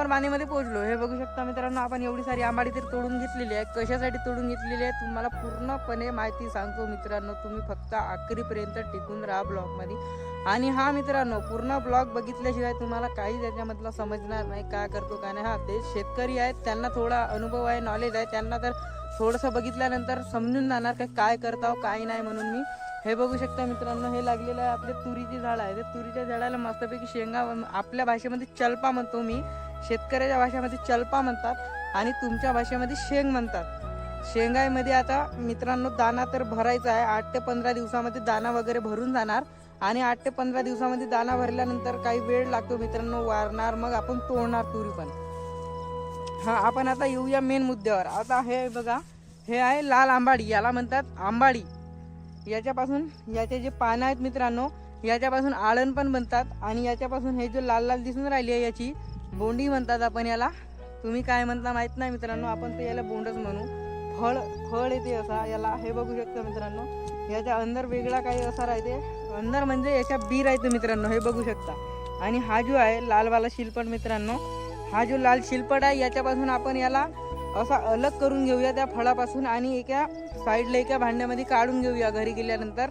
आपण वाणीमध्ये पोहोचलो. हे बघू शकता मित्रांनो आपण एवढी सारी आंबाडी तर तोडून घेतलेली आहे. कशासाठी तोडून घेतलेली आहे? तुम्हाला पूर्णपणे माहिती सांगतो मित्रांनो तुम्ही फक्त आखरीपर्यंत टिकून राहा ब्लॉगमध्ये. आणि हा मित्रांनो पूर्ण ब्लॉग बघितल्याशिवाय तुम्हाला काही त्याच्यामधलं समजणार नाही काय करतो काय नाही. हा ते शेतकरी आहेत त्यांना थोडा अनुभव आहे नॉलेज आहे. त्यांना तर थोडंसं बघितल्यानंतर समजून जाणार काय काय करताव काय नाही म्हणून मी. हे बघू शकता मित्रांनो हे लागलेलं आहे आपले तुरीची झाड आहे. ते तुरीच्या झाडाला मस्तपैकी शेंगा आपल्या भाषेमध्ये चलपा म्हणतो मी. शेतकऱ्याच्या भाषेमध्ये चलपा म्हणतात आणि तुमच्या भाषेमध्ये शेंग म्हणतात. शेंगाईमध्ये आता मित्रांनो दाना तर भरायचा आहे. आठ ते पंधरा दिवसामध्ये दाना वगैरे भरून जाणार आणि आठ ते पंधरा दिवसामध्ये दाना भरल्यानंतर काही वेळ लागतो मित्रांनो वारणार मग आपण तोडणार तुरी पण. हा आपण आता येऊया मेन मुद्द्यावर. आता हे बघा हे आहे लाल आंबाडी याला म्हणतात आंबाडी. याच्यापासून याचे जे पानं आहेत मित्रांनो याच्यापासून आळण पण बनतात आणि याच्यापासून हे जो लाल लाल दिसून राहिली आहे याची बोंडी म्हणतात आपण याला. तुम्ही काय म्हणता माहीत नाही मित्रांनो आपण ते याला बोंडच म्हणू. फळ फळ येते असा याला. हे बघू शकता मित्रांनो याच्या अंदर वेगळा काही असा राहते. अंदर म्हणजे याच्या बी राहते मित्रांनो हे बघू शकता. आणि हा जो आहे लालवाला शिल्पट मित्रांनो. हा जो लाल शिल्पट आहे याच्यापासून आपण याला असा अलग करून घेऊया त्या फळापासून आणि एका साईडला एका भांड्यामध्ये काढून घेऊया घरी गेल्यानंतर.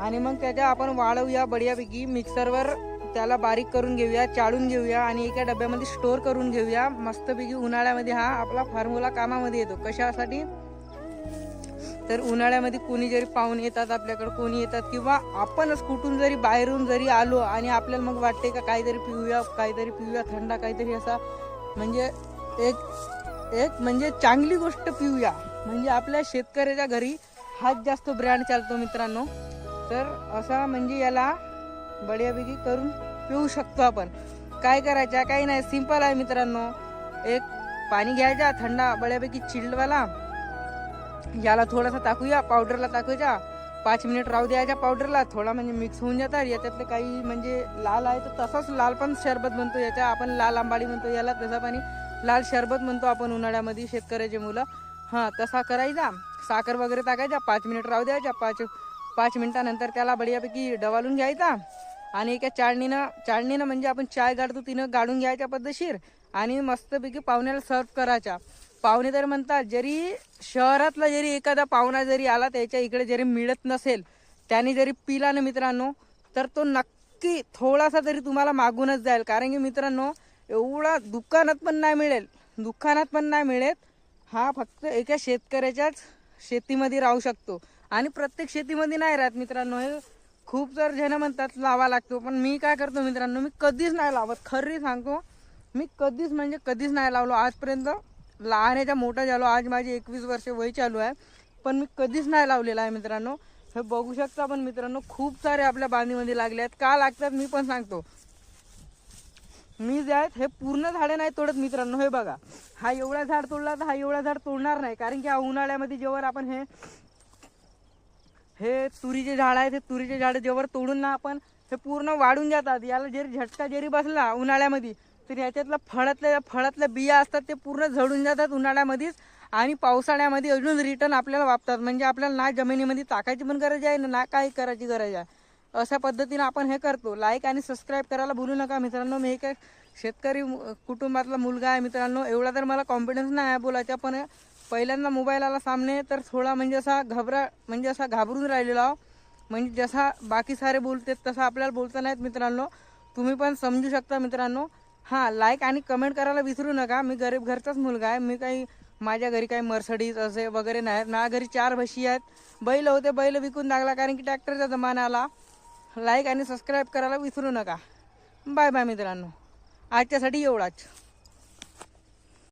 आणि मग त्याच्या आपण वाळवूया बढियापैकी. मिक्सरवर त्याला बारीक करून घेऊया चाळून घेऊया आणि एका डब्यामध्ये स्टोर करून घेऊया. मस्तपैकी उन्हाळ्यामध्ये हा आपला फॉर्म्युला कामामध्ये येतो. कशासाठी? तर उन्हाळ्यामध्ये कोणी जरी पाहुणे येतात आपल्याकडे कोणी येतात किंवा आपणच कुठून जरी बाहेरून जरी आलो आणि आपल्याला मग वाटते का काहीतरी पिऊया काहीतरी पिऊया थंडा काहीतरी असा म्हणजे एक एक म्हणजे चांगली गोष्ट पिऊया. म्हणजे आपल्या शेतकऱ्याच्या घरी हाच जास्त ब्रँड चालतो मित्रांनो. तर असा म्हणजे याला बढियापैकी करून पिऊ शकतो आपण. काय करायचं? काही नाही. सिंपल आहे मित्रांनो. एक पाणी घ्यायचा थंडा बढ्यापैकी चिल्डवाला. याला थोडासा टाकूया पावडरला टाकूया. पाच मिनिट राहू द्यायच्या पावडरला थोडा म्हणजे मिक्स होऊन जातात. याच्यातले काही म्हणजे लाल आहे तर तसाच लाल पण शरबत म्हणतो याच्या आपण लाल आंबाडी म्हणतो याला. तसा पाणी लाल शरबत म्हणतो आपण उन्हाळ्यामध्ये शेतकऱ्याचे मुलं. हां तसा करायचा. साखर वगैरे टाकायचा. पाच मिनिट राहू द्यायच्या पाच पाच मिनिटानंतर त्याला बढियापैकी डवालून घ्यायचा. आणि एका चाळणीनं चाळणीनं म्हणजे आपण चाय गाडतो तिनं गाडून घ्यायच्या पद्धतशीर आणि मस्तपैकी पाहुण्याला सर्व करायच्या. पाहुणे तर म्हणतात जरी शहरातला जरी एखादा पाहुणा जरी आला त्याच्या इकडे जरी मिळत नसेल त्याने जरी पिला ना मित्रांनो तर तो नक्की थोडासा तरी तुम्हाला मागूनच जाईल. कारण की मित्रांनो एवढा दुकानात पण नाही मिळेल. दुकानात पण नाही मिळेल. हा फक्त एका शेतकऱ्याच्याच शेतीमध्ये राहू शकतो. आणि प्रत्येक शेतीमध्ये नाही राहत मित्रांनो हे खूप जर जण म्हणतात लावा लागतो पण मी काय करतो मित्रांनो मी कधीच नाही लावत. खरी सांगतो मी कधीच म्हणजे कधीच नाही लावलो. आजपर्यंत लहानाच्या मोठा झालो आज माझी एकवीस वर्ष वय चालू आहे पण मी कधीच नाही लावलेला आहे मित्रांनो. हे बघू शकता पण मित्रांनो खूप सारे आपल्या बांधीमध्ये लागले आहेत. का लागतात मी पण सांगतो. मी जे आहेत हे पूर्ण झाडे नाही तोडत मित्रांनो हे बघा. हा एवढा झाड तोडला तर हा एवढा झाड तोडणार नाही कारण की हा उन्हाळ्यामध्ये जेव्हा आपण हे हे तुरीचे झाड आहे ते तुरीचे झाड जेव्हा तोडून ना आपण हे पूर्ण वाढून जातात. याला जरी झटका जरी बसला उन्हाळ्यामध्ये तर याच्यातलं फळातल्या फळातल्या बिया असतात ते पूर्ण झडून जातात उन्हाळ्यामध्येच आणि पावसाळ्यामध्ये अजून रिटर्न आपल्याला वापतात. म्हणजे आपल्याला ना जमिनीमध्ये टाकायची पण गरज आहे ना काही करायची गरज आहे. अशा पद्धतीने आपण हे करतो. लाईक आणि सबस्क्राईब करायला भूलू नका मित्रांनो. मी एक शेतकरी कुटुंबातला मुलगा आहे मित्रांनो. एवढा तर मला कॉन्फिडन्स नाही आहे बोलायचा पण पहिल्यांदा मोबाईल आला सामने तर थोडा म्हणजे असा घबरा म्हणजे असा घाबरून राहिलेला म्हणजे जसा बाकी सारे बोलतात तसं आपल्याला बोलता नाहीत मित्रांनो. तुम्ही पण समजू शकता मित्रांनो. हां लाईक आणि कमेंट करायला विसरू नका. मी गरीब घरचाच मुलगा आहे. मी काही माझ्या घरी काही मर्सडीज असे वगैरे नाही माझ्या घरी चार म्हशी आहेत. बैल होते बैल विकून लागला कारण की ट्रॅक्टरचा जमाना आला. लाईक आणि सबस्क्राईब करायला विसरू नका. बाय बाय मित्रांनो. आजच्यासाठी एवढाच.